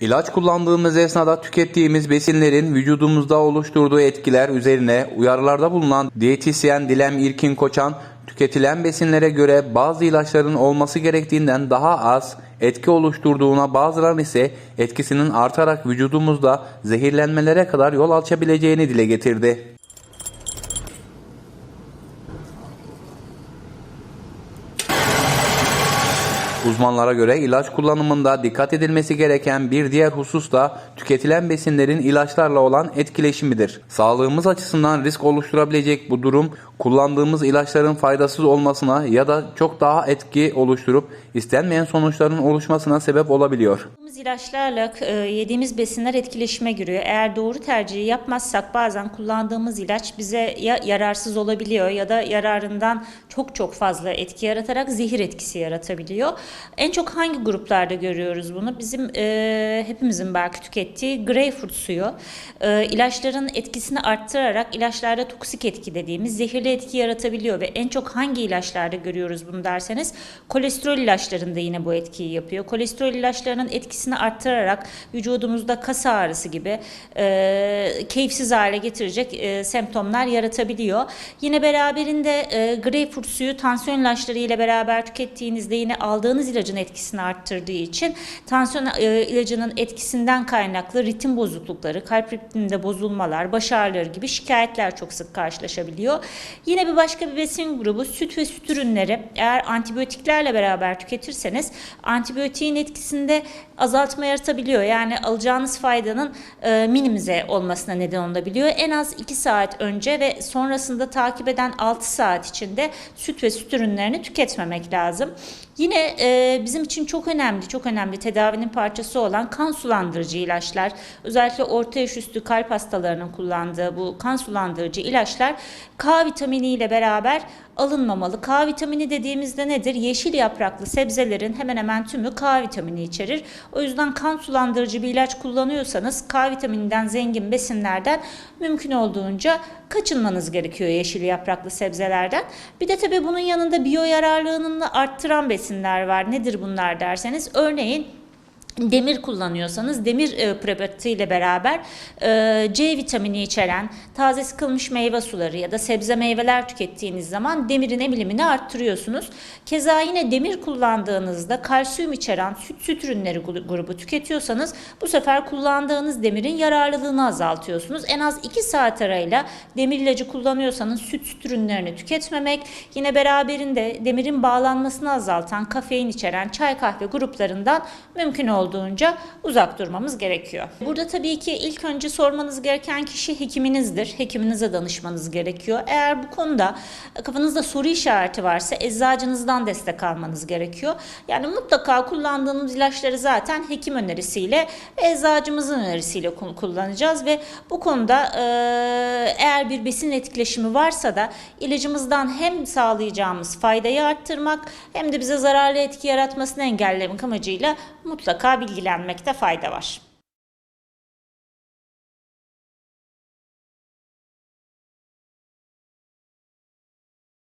İlaç kullandığımız esnada tükettiğimiz besinlerin vücudumuzda oluşturduğu etkiler üzerine uyarılarda bulunan diyetisyen Dilem İrkin Koçan, tüketilen besinlere göre bazı ilaçların olması gerektiğinden daha az etki oluşturduğuna bazılarının ise etkisinin artarak vücudumuzda zehirlenmelere kadar yol açabileceğini dile getirdi. Uzmanlara göre ilaç kullanımında dikkat edilmesi gereken bir diğer husus da tüketilen besinlerin ilaçlarla olan etkileşimidir. Sağlığımız açısından risk oluşturabilecek bu durum kullandığımız ilaçların faydasız olmasına ya da çok daha etki oluşturup istenmeyen sonuçların oluşmasına sebep olabiliyor. İlaçlarla e, yediğimiz besinler etkileşime giriyor. Eğer doğru tercihi yapmazsak bazen kullandığımız ilaç bize ya yararsız olabiliyor ya da yararından çok çok fazla etki yaratarak zehir etkisi yaratabiliyor. En çok hangi gruplarda görüyoruz bunu? Bizim e, hepimizin belki tükettiği greyfurt suyu e, ilaçların etkisini arttırarak ilaçlarda toksik etki dediğimiz zehirli etki yaratabiliyor ve en çok hangi ilaçlarda görüyoruz bunu derseniz kolesterol ilaçlarında yine bu etkiyi yapıyor. Kolesterol ilaçlarının etkisini arttırarak vücudumuzda kas ağrısı gibi e, keyifsiz hale getirecek e, semptomlar yaratabiliyor. Yine beraberinde e, greyfurt suyu tansiyon ilaçları ile beraber tükettiğinizde yine aldığınız ilacın etkisini arttırdığı için tansiyon e, ilacının etkisinden kaynaklı ritim bozuklukları, kalp ritminde bozulmalar, baş ağrıları gibi şikayetler çok sık karşılaşabiliyor. Yine bir başka bir besin grubu süt ve süt ürünleri. Eğer antibiyotiklerle beraber tüketirseniz antibiyotiğin etkisinde azaltma yaratabiliyor. Yani alacağınız faydanın e, minimize olmasına neden olabiliyor. En az 2 saat önce ve sonrasında takip eden 6 saat içinde süt ve süt ürünlerini tüketmemek lazım. Yine e, bizim için çok önemli, çok önemli tedavinin parçası olan kan sulandırıcı ilaçlar. Özellikle orta yaş üstü kalp hastalarının kullandığı bu kan sulandırıcı ilaçlar K vitamini ile beraber alınmamalı. K vitamini dediğimizde nedir? Yeşil yapraklı sebzelerin hemen hemen tümü K vitamini içerir. O yüzden kan sulandırıcı bir ilaç kullanıyorsanız K vitamininden zengin besinlerden mümkün olduğunca kaçınmanız gerekiyor yeşil yapraklı sebzelerden. Bir de tabii bunun yanında biyo yararlılığını arttıran besinler var. Nedir bunlar derseniz örneğin demir kullanıyorsanız demir e, preparatı ile beraber e, C vitamini içeren taze sıkılmış meyve suları ya da sebze meyveler tükettiğiniz zaman demirin emilimini arttırıyorsunuz. Keza yine demir kullandığınızda kalsiyum içeren süt süt ürünleri gru- grubu tüketiyorsanız bu sefer kullandığınız demirin yararlılığını azaltıyorsunuz. En az 2 saat arayla demir ilacı kullanıyorsanız süt süt ürünlerini tüketmemek yine beraberinde demirin bağlanmasını azaltan kafein içeren çay kahve gruplarından mümkün olduğunca uzak durmamız gerekiyor. Burada tabii ki ilk önce sormanız gereken kişi hekiminizdir. Hekiminize danışmanız gerekiyor. Eğer bu konuda kafanızda soru işareti varsa eczacınızdan destek almanız gerekiyor. Yani mutlaka kullandığımız ilaçları zaten hekim önerisiyle eczacımızın önerisiyle ku- kullanacağız ve bu konuda e, eğer bir besin etkileşimi varsa da ilacımızdan hem sağlayacağımız faydayı arttırmak hem de bize zararlı etki yaratmasını engellemek amacıyla mutlaka bilgilenmekte fayda var.